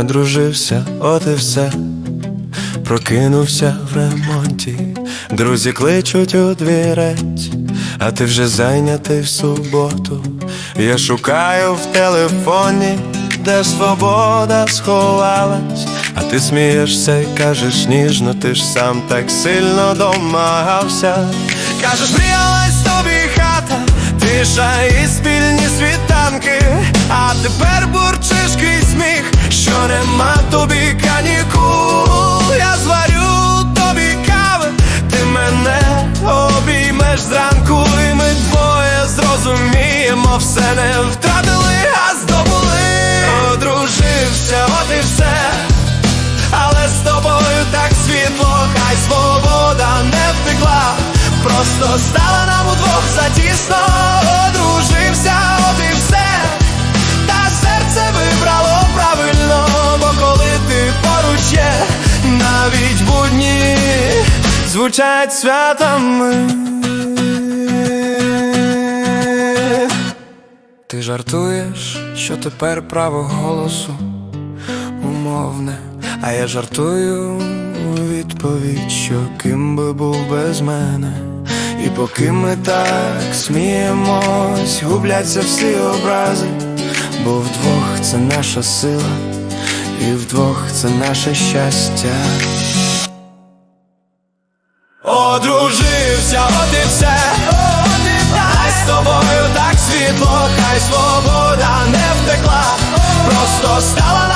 Одружився, от і все, прокинувся в ремонті. Друзі кличуть у двірець, а ти вже зайнятий в суботу. Я шукаю в телефоні, де свобода сховалась, ти смієшся і кажеш ніжно, ти ж сам так сильно домагався. Кажеш, мріялась тобі хата, тиша і спільні світанки, а тепер бурчиш крізь сміх, що нема тобі канікул. Я зварю тобі кави, ти мене обіймеш зранку, і ми двоє зрозуміємо, все не втратили, Просто стала нам удвох затісно, одружився, от і все. Та серце вибрало правильно, бо коли ти поруч є, навіть будні звучать святами. Ти жартуєш, що тепер право голосу умовне, а я жартую у відповідь, що ким би був без мене. І поки ми так сміємось, губляться всі образи, бо вдвох це наша сила, і вдвох це наше щастя. Одружився, от і все, хай з тобою так світло, хай свобода не втекла, просто стала